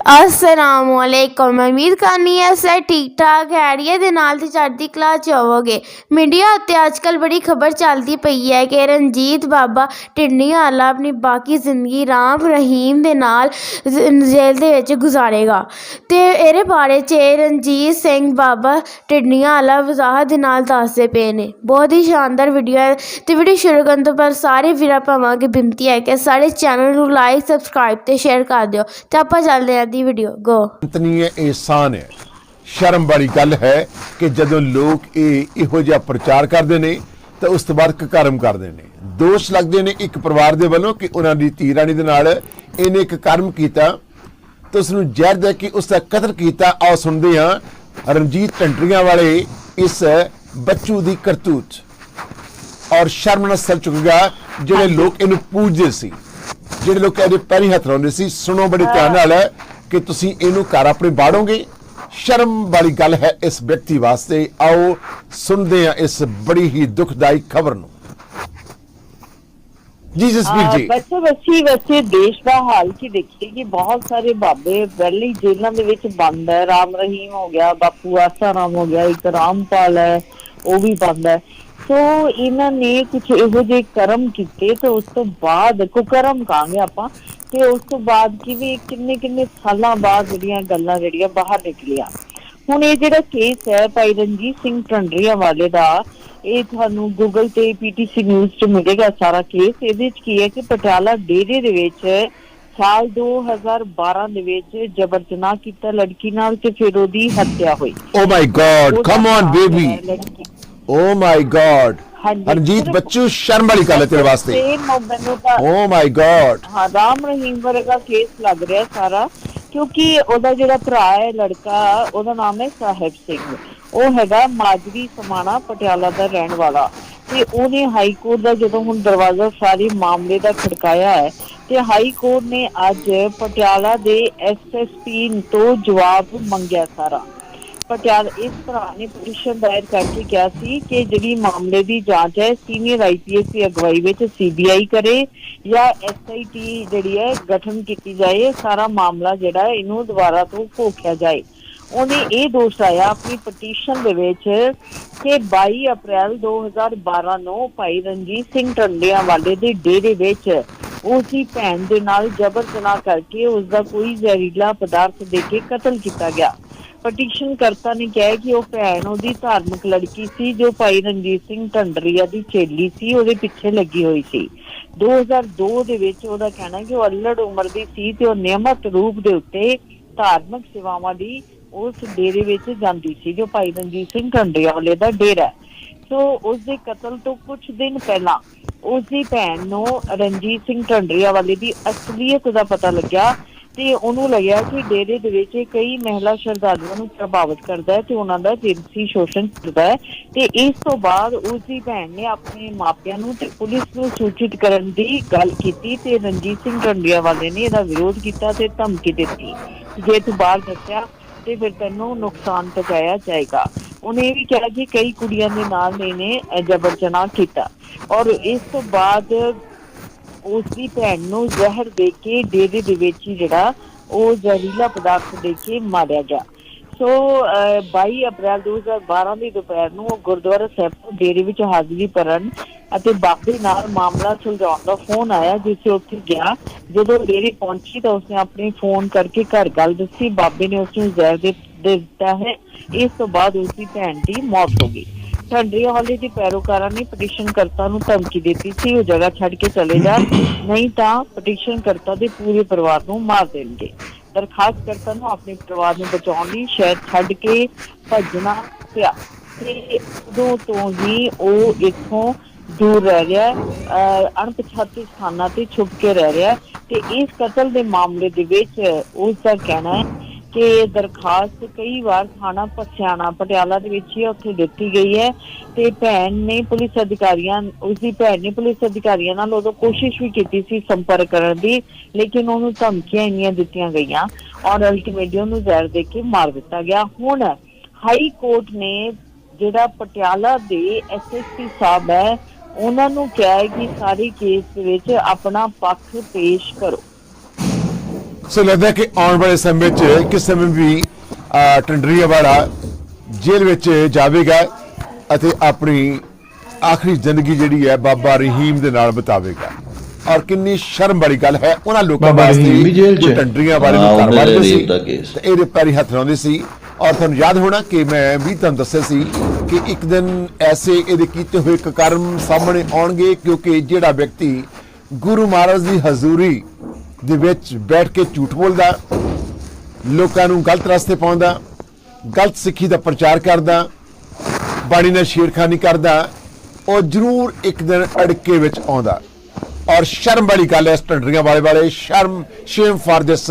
ਅਸਲਾਮੁਅਲੈਕੁਮ, ਉਮੀਦ ਕਰਨੀ ਹੈ ਸਾਰੇ ਠੀਕ ਠਾਕ ਹੈੜੀਏ ਦੇ ਨਾਲ ਤੇ ਚੜ੍ਹਦੀ ਕਲਾ ਚ ਹੋਵੋਗੇ। ਮੀਡੀਆ ਉੱਤੇ ਅੱਜਕੱਲ ਬੜੀ ਖਬਰ ਚੱਲਦੀ ਪਈ ਹੈ ਕਿ ਰਣਜੀਤ ਬਾਬਾ ਢਿੰਡੀਆਂ ਵਾਲਾ ਆਪਣੀ ਬਾਕੀ ਜ਼ਿੰਦਗੀ ਰਾਮ ਰਹੀਮ ਦੇ ਨਾਲ ਜੇਲ੍ਹ ਦੇ ਵਿੱਚ ਗੁਜ਼ਾਰੇਗਾ। ਤੇ ਇਹਦੇ ਬਾਰੇ ਚ ਰਣਜੀਤ ਸਿੰਘ ਬਾਬਾ ਢਿੰਡੀਆਂ ਵਾਲਾ ਵਜ਼ਾਹਤ ਦੇ ਨਾਲ ਦੱਸਦੇ ਪਏ ਨੇ। ਬਹੁਤ ਹੀ ਸ਼ਾਨਦਾਰ ਵੀਡੀਓ ਹੈ ਤੇ ਵੀਡੀਓ ਸ਼ੁਰੂ ਕਰਨ ਤੋਂ ਪਹਿਲਾਂ ਸਾਰੇ ਵੀਰਾਂ ਭਾਵਾਂ ਅੱਗੇ ਬੇਨਤੀ ਹੈ ਕਿ ਸਾਡੇ ਚੈਨਲ ਨੂੰ ਲਾਈਕ ਸਬਸਕ੍ਰਾਈਬ ਤੇ ਸ਼ੇਅਰ ਕਰ ਦਿਓ। ਤੇ ਆਪਾਂ ਚੱਲਦੇ ਹਾਂ ਦੀ ਵੀਡੀਓ ਗੋ ਇਤਨੀ ਇਹਸਾਨ ਹੈ। ਸ਼ਰਮ ਵਾਲੀ ਗੱਲ ਹੈ ਕਿ ਜਦੋਂ ਲੋਕ ਇਹ ਇਹੋ ਜਿਹਾ ਪ੍ਰਚਾਰ ਕਰਦੇ ਨੇ ਤਾਂ ਉਸ ਤੋਂ ਬਾਅਦ ਕੁਕਰਮ ਕਰਦੇ ਨੇ। ਦੋਸ਼ ਲੱਗਦੇ ਨੇ ਇੱਕ ਪਰਿਵਾਰ ਦੇ ਵੱਲੋਂ ਕਿ ਉਹਨਾਂ ਦੀ ਧੀ ਰਾਣੀ ਦੇ ਨਾਲ ਇਹਨੇ ਇੱਕ ਕਰਮ ਕੀਤਾ। ਤਾਂ ਉਸ ਨੂੰ ਜ਼ਹਿਰ ਦੇ ਕੇ ਉਸ ਦਾ ਕਤਲ ਕੀਤਾ। ਆਓ ਸੁਣਦੇ ਹਾਂ ਰਣਜੀਤ ਢੰਡਰੀਆਂ ਵਾਲੇ ਇਸ ਬੱਚੂ ਦੀ ਕਰਤੂਤ। ਔਰ ਸ਼ਰਮ ਨਾਲ ਸਰ ਚੁੱਕੇਗਾ ਜਿਹੜੇ ਲੋਕ ਇਹਨੂੰ ਪੂਜਦੇ ਸੀ। ਜਿਹੜੇ ਲੋਕ ਇਹਦੇ ਪੈਰੀ ਹੱਥ ਲਾਉਂਦੇ ਸੀ ਸੁਣੋ ਬੜੇ ਧਿਆਨ ਨਾਲ ਕਿ ਤੁਸੀਂ ਇਹਨੂੰ ਘਰ ਆਪਣੇ ਬਾੜੋਗੇ? ਸ਼ਰਮ ਵਾਲੀ ਗੱਲ ਹੈ ਇਸ ਵਿਅਕਤੀ ਵਾਸਤੇ। ਆਓ ਸੁਣਦੇ ਹਾਂ ਇਸ ਬੜੀ ਹੀ ਦੁਖਦਾਈ ਖਬਰ ਨੂੰ। ਜਸਵੀਰ ਆ, ਜੀ। ਬੱਚੇ ਬੱਚੀ ਵੈਸੇ ਦੇਸ਼ ਦਾ ਹਾਲ ਕੀ ਦੇਖੀਏ? ਕਿ ਬਹੁਤ ਸਾਰੇ ਬਾਬੇ ਪਹਿਲੇ ਹੀ ਜੇਲ੍ਹਾਂ ਦੇ ਵਿੱਚ ਬੰਦ ਹੈ। ਰਾਮ ਰਹੀਮ ਹੋ ਗਿਆ ਬਾਪੂ ਆਸਾ ਰਾਮ ਹੋ ਗਿਆ ਇੱਕ ਰਾਮਪਾਲ ਹੈ ਉਹ ਵੀ ਬੰਦ ਹੈ। ਸੋ ਇਹਨਾਂ ਨੇ ਕੁਝ ਇਹੋ ਜਿਹੇ ਕਰਮ ਕੀਤੇ ਤੇ ਉਸ ਤੋਂ ਬਾਅਦ ਕੁਕਰਮ ਕਹਾਂਗੇ ਆਪਾਂ। ਤੇ ਉਸ ਤੋਂ ਬਾਅਦ ਕਿਵੇਂ ਕਿੰਨੇ ਕਿੰਨੇ ਸਾਲਾਂ ਬਾਅਦ ਜਿਹੜੀਆਂ ਗੱਲਾਂ ਜਿਹੜੀਆਂ ਬਾਹਰ ਨਿਕਲੀਆਂ। ਹੁਣ ਇਹ ਜਿਹੜਾ ਕੇਸ ਹੈ ਭਾਈ ਰਣਜੀਤ ਸਿੰਘ ਟੰਡਰੀਆਂ ਵਾਲੇ ਦਾ ਇਹ ਤੁਹਾਨੂੰ ਗੂਗਲ ਤੇ ਪੀਟੀਸੀ ਨਿਊਜ਼ 'ਚ ਮਿਲੇਗਾ ਸਾਰਾ ਕੇਸ ਇਹਦੇ 'ਚ ਕੀ ਹੈ ਕਿ ਪਟਿਆਲਾ ਡੇਰੇ ਦੇ ਵਿੱਚ ਸਾਲ 2012 ਦੇ ਵਿੱਚ ਜਬਰ ਜਨਾਹ ਕੀਤਾ ਲੜਕੀ ਨਾਲ ਤੇ ਫਿਰ ਉਹਦੀ ਹੱਤਿਆ ਹੋਈ। ਓ my god come on baby. Oh my god ਹਾਂਜੀ। ਰਣਜੀਤ ਬੱਚੂ ਸ਼ਰਮ ਵਾਲੀ ਗੱਲ ਹੈ ਤੇਰੇ ਵਾਸਤੇ। ਤੇ ਮੈਨੂੰ ਤਾਂ ਓ ਮਾਈ ਗॉड ਹਾਂ ਰਾਮ ਰਹੀਮ ਵਰਗਾ ਕੇਸ ਲੱਗ ਰਿਹਾ ਸਾਰਾ ਕਿਉਂਕਿ ਉਹਦਾ ਜਿਹੜਾ ਭਰਾ ਹੈ ਲੜਕਾ ਉਹਦਾ ਨਾਮ ਹੈ ਸਾਹਿਬ ਸਿੰਘ। ਉਹ ਹੈਗਾ ਮਾਜਰੀ ਸਮਾਣਾ ਪਟਿਆਲਾ ਦਾ ਰਹਿਣ ਵਾਲਾ। ਤੇ ਉਹਨੇ ਹਾਈ ਕੋਰਟ ਦਾ ਜਦੋਂ ਹੁਣ ਦਰਵਾਜ਼ਾ ਸਾਰੇ ਮਾਮਲੇ ਦਾ ਖੜਕਾਇਆ ਹੈ ਤੇ ਹਾਈ ਕੋਰਟ ਨੇ ਅੱਜ ਪਟਿਆਲਾ ਦੇ ਐਸਐਸਪੀ ਤੋਂ ਜਵਾਬ ਮੰਗਿਆ ਸਾਰਾ। ਪਟਿਆਲ ਇਸ ਭਰਾ ਨੇ ਪਟੀਸ਼ਨ ਦਾਇਰ ਕਰਕੇ ਕਿਹਾ ਸੀ ਕਿ ਜਿਹੜੀ ਮਾਮਲੇ ਦੀ ਜਾਂਚ ਹੈ, ਸੀਨੀਅਰ ਆਈਪੀਐਸ ਦੀ ਅਗਵਾਈ ਵਿੱਚ ਸੀਬੀਆਈ ਕਰੇ ਜਾਂ ਐਸਆਈਟੀ ਜਿਹੜੀ ਹੈ ਗਠਨ ਕੀਤੀ ਜਾਏ, ਸਾਰਾ ਮਾਮਲਾ ਜਿਹੜਾ ਹੈ ਇਹਨੂੰ ਦੁਬਾਰਾ ਤੋਂ ਘੋਖਿਆ ਜਾਏ। ਉਹਨੇ ਇਹ ਦੋਸ਼ ਲਾਇਆ ਆਪਣੀ ਪਟੀਸ਼ਨ ਦੇ ਵਿੱਚ ਕਿ 22 ਅਪ੍ਰੈਲ 2012 ਨੂੰ ਭਾਈ ਰਣਜੀਤ ਸਿੰਘ ਟੰਡਿਆਂ ਵਾਲੇ ਦੇ ਡੇਰੇ ਵਿੱਚ ਉਸ ਦੀ ਭੈਣ ਦੇ ਨਾਲ ਜਬਰ ਜਨਾਹ ਕਰਕੇ ਉਸ ਦਾ ਕੋਈ ਜ਼ਹਿਰੀਲਾ ਪਦਾਰਥ ਦੇ ਕੇ ਕਤਲ ਕੀਤਾ ਗਿਆ। ਪਟੀਸ਼ਨ ਕਰਤਾ ਨੇ ਕਿਹਾ ਕਿ ਉਹ ਭੈਣ ਉਹਦੀ ਧਾਰਮਿਕ ਲੜਕੀ ਸੀ, ਜੋ ਭਾਈ ਰਣਜੀਤ ਸਿੰਘ ਢੰਡਰੀਆ ਦੀ ਚੇਲੀ ਸੀ, ਉਹਦੇ ਪਿੱਛੇ ਲੱਗੀ ਹੋਈ ਸੀ। 2002 ਦੇ ਵਿੱਚ ਉਹਦਾ ਕਹਿਣਾ ਕਿ ਉਹ ਅਲੜ ਉਮਰ ਦੀ ਸੀ ਤੇ ਉਹ ਨਿਯਮਤ ਰੂਪ ਦੇ ਉੱਤੇ ਧਾਰਮਿਕ ਸੇਵਾਵਾਂ ਦੀ ਉਸ ਡੇਰੇ ਵਿੱਚ ਜਾਂਦੀ ਸੀ, ਜੋ ਭਾਈ ਰਣਜੀਤ ਸਿੰਘ ਢੰਡਰੀਆ ਵਾਲੇ ਦਾ ਡੇਰਾ ਸੋ ਉਸ ਦੇ ਕਤਲ ਤੋਂ ਕੁਝ ਦਿਨ ਪਹਿਲਾਂ ਉਸ ਦੀ ਭੈਣ ਨੂੰ ਰਣਜੀਤ ਸਿੰਘ ਢੰਡਰੀਆ ਵਾਲੇ ਦੀ ਅਸਲੀਅਤ ਦਾ ਪਤਾ ਲੱਗਿਆ ਤੇ ਉਹਨੂੰ ਲੱਗਿਆ ਕਿ ਡੇਰੇ ਦੇ ਵਿੱਚ ਕਈ ਮਹਿਲਾ ਸ਼ਰਧਾਲੂਆਂ ਨੂੰ ਪ੍ਰਭਾਵਿਤ ਕਰਦਾ ਹੈ ਤੇ ਉਹਨਾਂ ਦਾ ਜਿਨਸੀ ਸ਼ੋਸ਼ਣ ਕਰਦਾ ਹੈ ਤੇ ਇਸ ਤੋਂ ਬਾਅਦ ਉਸ ਦੀ ਭੈਣ ਨੇ ਆਪਣੇ ਮਾਪਿਆਂ ਨੂੰ ਤੇ ਪੁਲਿਸ ਨੂੰ ਸੂਚਿਤ ਕਰਨ ਦੀ ਗੱਲ ਕੀਤੀ ਤੇ ਰਣਜੀਤ ਸਿੰਘ ਢੰਡਰੀਆ ਵਾਲੇ ਨੇ ਇਹਦਾ ਵਿਰੋਧ ਕੀਤਾ ਤੇ ਧਮਕੀ ਦਿੱਤੀ। ਜੇ ਤੂੰ ਬਾਹਰ ਦੱਸਿਆ ਤੇ ਫਿਰ ਤੈਨੂੰ ਨੁਕਸਾਨ ਪਹੁੰਚਾਇਆ ਜਾਏਗਾ। ਉਹਨੇ ਇਹ ਵੀ ਕਿਹਾ ਕਿ ਕਈ ਕੁੜੀਆਂ ਦੇ ਨਾਲ ਇਹਨੇ ਜਬਰ ਜਨਾਹ ਕੀਤਾ। ਔਰ ਇਸ ਤੋਂ ਬਾਅਦ ਉਸ ਦੀ ਭੈਣ ਨੂੰ ਜ਼ਹਿਰ ਦੇ ਕੇ ਡੇਰੇ ਦੇ ਵਿੱਚ ਹੀ ਜਿਹੜਾ ਉਹ ਜ਼ਹਿਰੀਲਾ ਪਦਾਰਥ ਦੇ ਕੇ ਮਾਰਿਆ ਗਿਆ। ਸੋ 22 ਅਪ੍ਰੈਲ 2012 ਦੀ ਦੁਪਹਿਰ ਨੂੰ ਉਹ ਗੁਰਦੁਆਰਾ ਸਾਹਿਬ ਤੋਂ ਡੇਰੇ ਵਿੱਚ ਹਾਜ਼ਰੀ ਭਰਨ ਅਤੇ ਬਾਬੇ ਨਾਲ ਮਾਮਲਾ ਸੁਲਝਾਉਣ ਦਾ ਫੋਨ ਆਇਆ, ਜਿਸੇ ਉੱਥੇ ਗਿਆ। ਜਦੋਂ ਡੇਰੇ ਪਹੁੰਚੀ ਤਾਂ ਉਸਨੇ ਆਪਣੇ ਫੋਨ ਕਰਕੇ ਘਰ ਗੱਲ ਦੱਸੀ। ਬਾਬੇ ਨੇ ਉਸ ਨੂੰ ਜ਼ਹਿਰ ਦੇ ਦੇ ਦਿੱਤਾ ਹੈ। ਇਸ ਤੋਂ ਬਾਅਦ ਉਸ ਦੀ ਭੈਣ ਦੀ ਮੌਤ ਹੋ ਗਈ। ਢੰਡਰੀਆ ਵਾਲੇ ਦੇ ਪੈਰੋਕਾਰਾਂ ਨੇ ਪਟੀਸ਼ਨ ਕਰਤਾ ਨੂੰ ਧਮਕੀ ਦਿੱਤੀ ਸੀ, ਉਹ ਜਗ੍ਹਾ ਛੱਡ ਕੇ ਚਲੇ ਜਾ ਨਹੀਂ ਤਾਂ ਪਟੀਸ਼ਨ ਕਰਤਾ ਦੇ ਪੂਰੇ ਪਰਿਵਾਰ ਨੂੰ ਮਾਰ ਦੇਣਗੇ। ਦਰਖਾਸਤ ਕਰਤਾ ਨੂੰ ਆਪਣੇ ਪਰਿਵਾਰ ਨੂੰ ਬਚਾਉਣ ਲਈ ਸ਼ਹਿਰ ਛੱਡ ਕੇ ਭੱਜਣਾ ਪਿਆ। ਤੇ ਉਦੋਂ ਤੋਂ ਹੀ ਉਹ ਇੱਥੋਂ ਦੂਰ ਰਹਿ ਰਿਹਾ ਅਣਪਛਾਤੇ ਸਥਾਨਾਂ ਤੇ ਛੁਪ ਕੇ ਰਹਿ ਰਿਹਾ ਤੇ ਇਸ ਕਤਲ ਦੇ ਮਾਮਲੇ ਦੇ ਵਿੱਚ ਉਸ ਦਾ ਕਹਿਣਾ ਹੈ ਕਿ ਦਰਖਾਸਤ ਕਈ ਵਾਰ ਥਾਣਾ ਪਸਿਆਣਾ ਪਟਿਆਲਾ ਦੇ ਵਿੱਚ ਹੀ ਉੱਥੇ ਦਿੱਤੀ ਗਈ ਹੈ ਤੇ ਭੈਣ ਨੇ ਪੁਲਿਸ ਅਧਿਕਾਰੀਆਂ ਉਸ ਦੀ ਭੈਣ ਨੇ ਪੁਲਿਸ ਅਧਿਕਾਰੀਆਂ ਨਾਲ ਉਦੋਂ ਕੋਸ਼ਿਸ਼ ਵੀ ਕੀਤੀ ਸੀ ਸੰਪਰਕ ਕਰਨ ਦੀ, ਲੇਕਿਨ ਉਹਨੂੰ ਧਮਕੀਆਂ ਇੰਨੀਆਂ ਦਿੱਤੀਆਂ ਗਈਆਂ ਔਰ ਅਲਟੀਮੇਟਲੀ ਉਹਨੂੰ ਜ਼ਹਿਰ ਦੇ ਕੇ ਮਾਰ ਦਿੱਤਾ ਗਿਆ। ਹੁਣ ਹਾਈ ਕੋਰਟ ਨੇ ਜਿਹੜਾ ਪਟਿਆਲਾ ਦੇ ਐਸਐਸਪੀ ਸਾਹਿਬ ਹੈ, ਉਹਨਾਂ ਨੂੰ ਕਿਹਾ ਹੈ ਕਿ ਸਾਰੇ ਕੇਸ ਦੇ ਵਿੱਚ ਆਪਣਾ ਪੱਖ ਪੇਸ਼ ਕਰੋ। ਸੋ ਲੱਗਦਾ ਹੈ ਕਿ ਆਉਣ ਵਾਲੇ ਸਮੇਂ 'ਚ ਕਿਸ ਸਮੇਂ ਵੀ ਟੰਡਰੀਆ ਵਾਲਾ ਜੇਲ੍ਹ ਵਿੱਚ ਜਾਵੇਗਾ ਅਤੇ ਆਪਣੀ ਆਖਰੀ ਜ਼ਿੰਦਗੀ ਜਿਹੜੀ ਹੈ ਬਾਬਾ ਰਹੀਮ ਦੇ ਨਾਲ ਬਿਤਾਵੇਗਾ ਔਰ ਕਿੰਨੀ ਸ਼ਰਮ ਵਾਲੀ ਗੱਲ ਹੈ ਉਹਨਾਂ ਲੋਕਾਂ ਬਾਬਾ ਵਾਸਤੇ ਰਹੀਮ ਵੀ ਜੇਲ੍ਹ 'ਚ ਜੋ ਹੈ। ਟੰਡਰੀਆਂ ਵਾਲੇ ਹਾਂ, ਨੂੰ ਘਰ ਉਹਨਾਂ ਦੇ ਵੜਦੇ ਸੀ ਰੇਪ ਦਾ ਕੇਸ। ਤੇ ਇਹਦੇ ਪੈਰੀ ਹੱਥ ਲਾਉਂਦੇ ਸੀ ਔਰ ਤੁਹਾਨੂੰ ਯਾਦ ਹੋਣਾ ਕਿ ਮੈਂ ਵੀ ਤੁਹਾਨੂੰ ਦੱਸਿਆ ਸੀ ਕਿ ਇੱਕ ਦਿਨ ਐਸੇ ਇਹਦੇ ਕੀਤੇ ਹੋਏ ਕਰਮ ਸਾਹਮਣੇ ਆਉਣਗੇ ਕਿਉਂਕਿ ਜਿਹੜਾ ਵਿਅਕਤੀ ਗੁਰੂ ਮਹਾਰਾਜ ਦੀ ਹਜ਼ੂਰੀ ਦੇ ਵਿੱਚ ਬੈਠ ਕੇ ਝੂਠ ਬੋਲਦਾ, ਲੋਕਾਂ ਨੂੰ ਗਲਤ ਰਸਤੇ ਪਾਉਂਦਾ, ਗਲਤ ਸਿੱਖੀ ਦਾ ਪ੍ਰਚਾਰ ਕਰਦਾ, ਬਾਣੀ ਨਾਲ ਛੇੜਖਾਨੀ ਕਰਦਾ, ਉਹ ਜ਼ਰੂਰ ਇੱਕ ਦਿਨ ਅੜਕੇ ਵਿੱਚ ਆਉਂਦਾ। ਔਰ ਸ਼ਰਮ ਵਾਲੀ ਗੱਲ ਹੈ ਸਟੰਡਰੀਆਂ ਵਾਲੇ ਵਾਲੇ, ਸ਼ਰਮ ਸ਼ੇਮ ਫਾਰ ਦਿਸ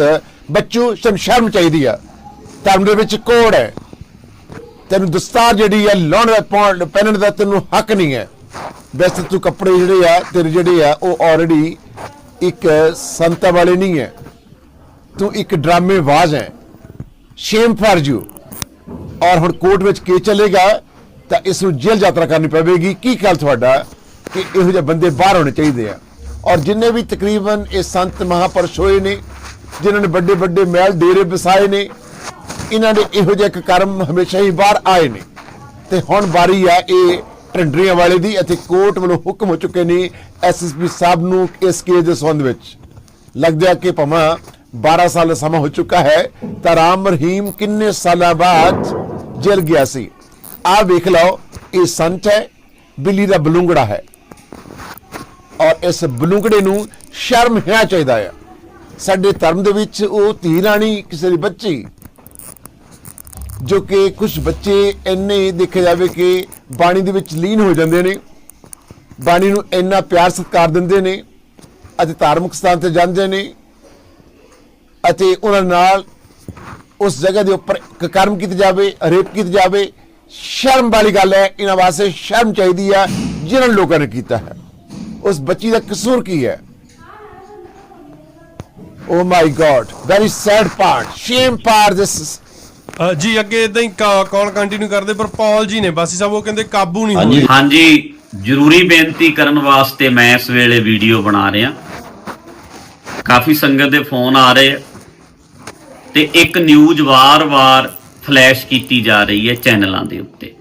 ਬੱਚੂ, ਸ਼ਰਮ ਸ਼ਰਮ ਚਾਹੀਦੀ ਆ। ਧਰਮ ਦੇ ਵਿੱਚ ਕੋਡ ਹੈ। ਤੈਨੂੰ ਦਸਤਾਰ ਜਿਹੜੀ ਹੈ ਲਾਉਣ ਦਾ ਪਾਉਣ, ਪਹਿਨਣ ਦਾ ਤੈਨੂੰ ਹੱਕ ਨਹੀਂ ਹੈ। ਵੈਸੇ ਤੂੰ ਕੱਪੜੇ ਜਿਹੜੇ ਆ, ਤੇਰੇ ਜਿਹੜੇ ਆ, ਉਹ ਆਲਰੇਡੀ ਇੱਕ ਸੰਤਾ ਵਾਲੇ ਨਹੀਂ ਹੈ। ਤੂੰ ਇੱਕ ਡਰਾਮੇਬਾਜ਼ ਹੈ। ਸ਼ੇਮ ਫਾਰ ਯੂ ਔਰ ਹੁਣ ਕੋਰਟ ਵਿੱਚ ਕੇ ਚੱਲੇਗਾ, ਤਾਂ ਇਸ ਨੂੰ ਜੇਲ੍ਹ ਯਾਤਰਾ ਕਰਨੀ ਪਵੇਗੀ। ਕੀ ਖਿਆਲ ਤੁਹਾਡਾ ਕਿ ਇਹੋ ਜਿਹੇ ਬੰਦੇ ਬਾਹਰ ਹੋਣੇ ਚਾਹੀਦੇ ਆ? ਔਰ ਜਿੰਨੇ ਵੀ ਤਕਰੀਬਨ ਇਹ ਸੰਤ ਮਹਾਪੁਰਸ਼ ਹੋਏ ਨੇ, ਜਿਨ੍ਹਾਂ ਨੇ ਵੱਡੇ ਵੱਡੇ ਮਹਿਲ ਡੇਰੇ ਵਸਾਏ ਨੇ, ਇਹਨਾਂ ਦੇ ਇਹੋ ਜਿਹੇ ਇੱਕ ਕਰਮ ਹਮੇਸ਼ਾ ਹੀ ਬਾਹਰ ਆਏ ਨੇ। ਤੇ ਹੁਣ ਵਾਰੀ ਆ ਇਹ ਟੰਡਰੀਆਂ ਵਾਲੇ ਦੀ ਅਤੇ ਕੋਰਟ ਵੱਲੋਂ ਹੁਕਮ ਹੋ ਚੁੱਕੇ ਨੇ ਐਸਐਸਪੀ ਸਾਹਿਬ ਨੂੰ ਇਸ ਕੇਸ ਦੇ ਸੰਬੰਧ ਵਿੱਚ। ਲੱਗਦਾ ਕਿ ਭਾਵੇਂ 12 ਸਾਲ ਦਾ ਸਮਾਂ ਹੋ ਚੁੱਕਾ ਹੈ, ਤਾਂ ਰਾਮ ਰਹੀਮ ਕਿੰਨੇ ਸਾਲਾਂ ਬਾਅਦ ਜੇਲ੍ਹ ਗਿਆ ਸੀ? ਆਹ ਵੇਖ ਲਓ, ਇਹ ਸੰਤ ਹੈ, ਬਿੱਲੀ ਦਾ ਬਲੂੰਗੜਾ ਹੈ। ਔਰ ਇਸ ਬਲੂੰਗੜੇ ਨੂੰ ਸ਼ਰਮ ਹੋਣਾ ਚਾਹੀਦਾ ਹੈ। ਸਾਡੇ ਧਰਮ ਦੇ ਵਿੱਚ ਉਹ ਧੀ ਰਾਣੀ ਕਿਸੇ ਦੀ ਬੱਚੀ, ਜੋ ਕਿ ਕੁਝ ਬੱਚੇ ਇੰਨੇ ਦੇਖੇ ਜਾਵੇ ਕਿ ਬਾਣੀ ਦੇ ਵਿੱਚ ਲੀਨ ਹੋ ਜਾਂਦੇ ਨੇ। ਬਾਣੀ ਨੂੰ ਇੰਨਾ ਪਿਆਰ ਸਤਿਕਾਰ ਦਿੰਦੇ ਨੇ ਅਤੇ ਧਾਰਮਿਕ ਸਥਾਨ ਤੇ ਜਾਂਦੇ ਨੇ ਅਤੇ ਉਹਨਾਂ ਨਾਲ ਉਸ ਜਗ੍ਹਾ ਦੇ ਉੱਪਰ ਇੱਕ ਕਰਮ ਕੀਤਾ ਜਾਵੇ, ਰੇਪ ਕੀਤਾ ਜਾਵੇ, ਸ਼ਰਮ ਵਾਲੀ ਗੱਲ ਹੈ, ਇਹਨਾਂ ਵਾਸਤੇ ਸ਼ਰਮ ਚਾਹੀਦੀ ਹੈ ਜਿਨ੍ਹਾਂ ਲੋਕਾਂ ਨੇ ਕੀਤਾ ਹੈ। ਉਸ ਬੱਚੀ ਦਾ ਕਸੂਰ ਕੀ ਹੈ? ਓ my god very sad part shame for this ਜੀ ਅੱਗੇ ਇਦਾਂ ਹੀ ਕਾਲ ਕੰਟੀਨਿਊ ਕਰਦੇ ਪਰ ਪੌਲ ਜੀ ਨੇ ਬਾਸੀ ਸਾਹਿਬ ਉਹ ਕਹਿੰਦੇ ਕਾਬੂ ਨਹੀਂ ਹੋ ਹਾਂਜੀ। ਜ਼ਰੂਰੀ ਬੇਨਤੀ ਕਰਨ ਵਾਸਤੇ ਮੈਂ ਇਸ ਵੇਲੇ ਵੀਡੀਓ ਬਣਾ ਰਿਹਾ। ਕਾਫੀ ਸੰਗਤ ਦੇ ਫੋਨ ਆ ਰਹੇ ਤੇ ਇੱਕ ਨਿਊਜ਼ ਵਾਰ-ਵਾਰ ਫਲੈਸ਼ ਕੀਤੀ ਜਾ ਰਹੀ ਹੈ ਚੈਨਲਾਂ ਦੇ ਉੱਤੇ।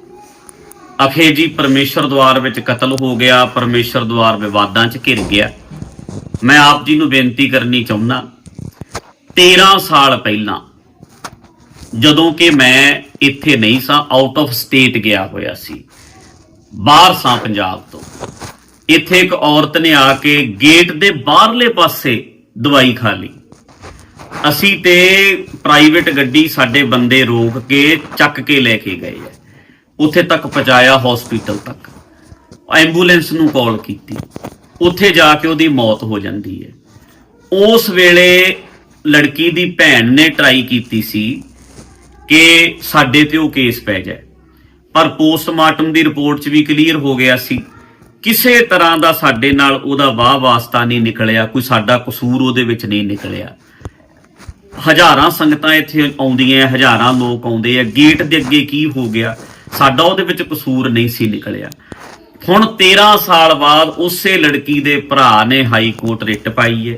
ਅਖੇ ਜੀ ਪਰਮੇਸ਼ਰ ਦਵਾਰ ਵਿੱਚ ਕਤਲ ਹੋ ਗਿਆ ਪਰਮੇਸ਼ਰ ਦਵਾਰ ਵਿਵਾਦਾਂ 'ਚ ਘਿਰ ਗਿਆ। ਮੈਂ ਆਪ ਜੀ ਨੂੰ ਬੇਨਤੀ ਕਰਨੀ ਚਾਹੁੰਦਾ 13 ਸਾਲ ਪਹਿਲਾਂ ਜਦੋਂ ਕਿ ਮੈਂ ਇੱਥੇ ਨਹੀਂ ਸਾਂ ਆਊਟ ਆਫ ਸਟੇਟ ਗਿਆ ਹੋਇਆ ਸੀ। ਬਾਹਰ ਸਾਂ ਪੰਜਾਬ ਤੋਂ। ਇੱਥੇ ਇੱਕ ਔਰਤ ਨੇ ਆ ਕੇ ਗੇਟ ਦੇ ਬਾਹਰਲੇ ਪਾਸੇ ਦਵਾਈ ਖਾ ਲਈ। ਅਸੀਂ ਤੇ ਪ੍ਰਾਈਵੇਟ ਗੱਡੀ ਸਾਡੇ ਬੰਦੇ ਰੋਕ ਕੇ ਚੱਕ ਕੇ ਲੈ ਕੇ ਗਏ ਆ। ਉੱਥੇ ਤੱਕ ਪਹੁੰਚਾਇਆ ਹਸਪੀਟਲ ਤੱਕ। ਐਂਬੂਲੈਂਸ ਨੂੰ ਕਾਲ ਕੀਤੀ। ਉੱਥੇ ਜਾ ਕੇ ਉਹਦੀ ਮੌਤ ਹੋ ਜਾਂਦੀ ਹੈ। ਉਸ ਵੇਲੇ ਲੜਕੀ ਦੀ ਭੈਣ ਨੇ ਟਰਾਈ ਕੀਤੀ ਸੀ ਕਿ ਸਾਡੇ ਤੇ ਉਹ ਕੇਸ ਪੈ ਜਾਏ। ਪਰ ਪੋਸਟਮਾਰਟਮ ਦੀ ਰਿਪੋਰਟ 'ਚ ਵੀ ਕਲੀਅਰ ਹੋ ਗਿਆ ਸੀ, ਕਿਸੇ ਤਰ੍ਹਾਂ ਦਾ ਸਾਡੇ ਨਾਲ ਉਹਦਾ ਵਾਹ ਵਾਸਤਾ ਨਹੀਂ ਨਿਕਲਿਆ, ਕੋਈ ਸਾਡਾ ਕਸੂਰ ਉਹਦੇ ਵਿੱਚ ਨਹੀਂ ਨਿਕਲਿਆ। ਹਜ਼ਾਰਾਂ ਸੰਗਤਾਂ ਇੱਥੇ ਆਉਂਦੀਆਂ, ਹਜ਼ਾਰਾਂ ਲੋਕ ਆਉਂਦੇ ਆ ਗੇਟ ਦੇ ਅੱਗੇ ਕੀ ਹੋ ਗਿਆ, ਸਾਡਾ ਉਹਦੇ ਵਿੱਚ ਕਸੂਰ ਨਹੀਂ ਸੀ ਨਿਕਲਿਆ। ਹੁਣ 13 ਸਾਲ ਬਾਅਦ ਉਸੇ ਲੜਕੀ ਦੇ ਭਰਾ ਨੇ ਹਾਈ ਕੋਰਟ ਰਿਟ ਪਾਈ ਹੈ,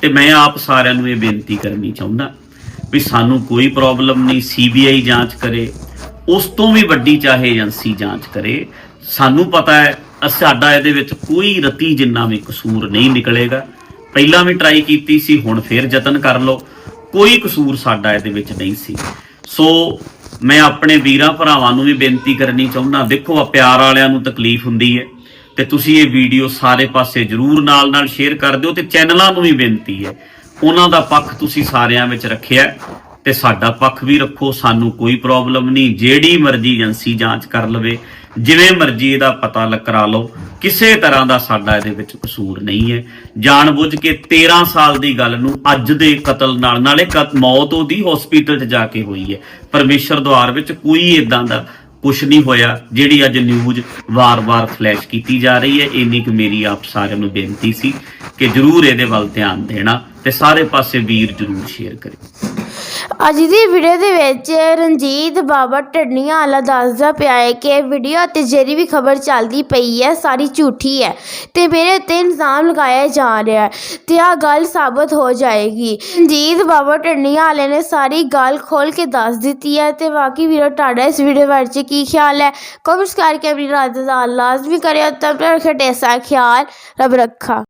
ਤੇ ਮੈਂ ਆਪ ਸਾਰਿਆਂ ਨੂੰ ਇਹ ਬੇਨਤੀ ਕਰਨੀ ਚਾਹੁੰਦਾ ਵੀ ਸਾਨੂੰ ਕੋਈ ਪ੍ਰੋਬਲਮ ਨਹੀਂ ਸੀਬੀਆਈ ਜਾਂਚ ਕਰੇ। ਉਸ ਤੋਂ ਵੀ ਵੱਡੀ ਚਾਹੇ ਏਜੰਸੀ ਜਾਂਚ ਕਰੇ। ਸਾਨੂੰ ਪਤਾ ਹੈ ਸਾਡਾ ਇਹਦੇ ਵਿੱਚ ਕੋਈ ਰਤੀ ਜਿੰਨਾ ਵੀ ਕਸੂਰ ਨਹੀਂ ਨਿਕਲੇਗਾ। ਪਹਿਲਾਂ ਵੀ ਟਰਾਈ ਕੀਤੀ ਸੀ, ਹੁਣ ਫੇਰ ਯਤਨ ਕਰ ਲਓ। ਕੋਈ ਕਸੂਰ ਸਾਡਾ ਇਹਦੇ ਵਿੱਚ ਨਹੀਂ ਸੀ। ਸੋ ਮੈਂ ਆਪਣੇ ਵੀਰਾਂ ਭਰਾਵਾਂ ਨੂੰ ਵੀ ਬੇਨਤੀ ਕਰਨੀ ਚਾਹੁੰਦਾ, ਦੇਖੋ ਆ ਪਿਆਰ ਵਾਲਿਆਂ ਨੂੰ ਤਕਲੀਫ ਹੁੰਦੀ ਹੈ ਤੇ ਤੁਸੀਂ ਇਹ ਵੀਡੀਓ ਸਾਰੇ ਪਾਸੇ ਜਰੂਰ ਨਾਲ ਨਾਲ ਸ਼ੇਅਰ ਕਰ ਦਿਓ ਤੇ ਚੈਨਲਾਂ ਨੂੰ ਵੀ ਬੇਨਤੀ ਹੈ। ਉਹਨਾਂ ਦਾ ਪੱਖ ਤੁਸੀਂ ਸਾਰਿਆਂ ਵਿੱਚ ਰੱਖਿਆ ਤੇ ਸਾਡਾ ਪੱਖ ਵੀ ਰੱਖੋ, ਸਾਨੂੰ ਕੋਈ ਪ੍ਰੋਬਲਮ ਨਹੀਂ। ਜਿਹੜੀ ਮਰਜ਼ੀ ਏਜੰਸੀ ਜਾਂਚ ਕਰ ਲਵੇ, ਜਿਵੇਂ ਮਰਜ਼ੀ ਇਹਦਾ ਪਤਾ ਲ ਲਓ, ਕਿਸੇ ਤਰ੍ਹਾਂ ਦਾ ਸਾਡਾ ਇਹਦੇ ਵਿੱਚ ਕਸੂਰ ਨਹੀਂ ਹੈ। ਜਾਣਬੁੱਝ ਕੇ 13 ਸਾਲ ਦੀ ਗੱਲ ਨੂੰ ਅੱਜ ਦੇ ਕਤਲ ਨਾਲ, ਨਾਲੇ ਕਤ- ਮੌਤ ਉਹਦੀ ਹਸਪੀਟਲ 'ਚ ਜਾ ਕੇ ਹੋਈ ਹੈ। ਪਰਮੇਸ਼ਰ ਦਵਾਰ ਵਿੱਚ ਕੋਈ ਇਦਾਂ ਦਾ ਕੁਝ ਨਹੀਂ ਹੋਇਆ। ਜਿਹੜੀ ਅੱਜ ਨਿਊਜ਼ ਵਾਰ-ਵਾਰ ਫਲੈਸ਼ ਕੀਤੀ ਜਾ ਰਹੀ ਹੈ ਇੰਨੀ ਕੁ ਮੇਰੀ ਆਪ ਸਾਰਿਆਂ ਨੂੰ ਬੇਨਤੀ ਸੀ ਕਿ ਜਰੂਰ ਇਹਦੇ ਵੱਲ ਧਿਆਨ ਦੇਣਾ ਤੇ ਸਾਰੇ ਪਾਸੇ ਵੀਰ ਜਰੂਰ ਸ਼ੇਅਰ ਕਰੇ ਅੱਜ ਦੀ ਵੀਡੀਓ ਦੇ ਵਿੱਚ ਰਣਜੀਤ ਬਾਬਾ ਟੱਡੀਆਂ ਵਾਲਾ ਦੱਸਦਾ ਪਿਆ ਹੈ ਕਿ ਵੀਡੀਓ ਤੇ ਜਿਹੜੀ ਵੀ ਖਬਰ ਚੱਲਦੀ ਪਈ ਹੈ, ਸਾਰੀ ਝੂਠੀ ਹੈ ਤੇ ਮੇਰੇ ਉੱਤੇ ਇਲਜ਼ਾਮ ਲਗਾਇਆ ਜਾ ਰਿਹਾ ਹੈ ਤੇ ਆ ਗੱਲ ਸਾਬਤ ਹੋ ਜਾਏਗੀ। ਰਣਜੀਤ ਬਾਬਾ ਟੱਡੀਆਂ ਵਾਲੇ ਨੇ ਸਾਰੀ ਗੱਲ ਖੋਲ ਕੇ ਦੱਸ ਦਿੱਤੀ ਹੈ ਤੇ ਬਾਕੀ ਵੀਰੋ, ਤੁਹਾਡਾ ਇਸ ਵੀਡੀਓ ਬਾਰੇ 'ਚ ਕੀ ਖਿਆਲ ਹੈ? ਕਮੈਂਟਸ ਕਰਕੇ ਆਪਣੀ ਰਾਏ ਦਾ ਲਾਜ਼ਮੀ ਕਰਿਓ ਤਬ ਤੱਕ ਰੱਖਿਓ ਢੇਰ ਖਿਆਲ ਰੱਬ ਰੱਖਾ।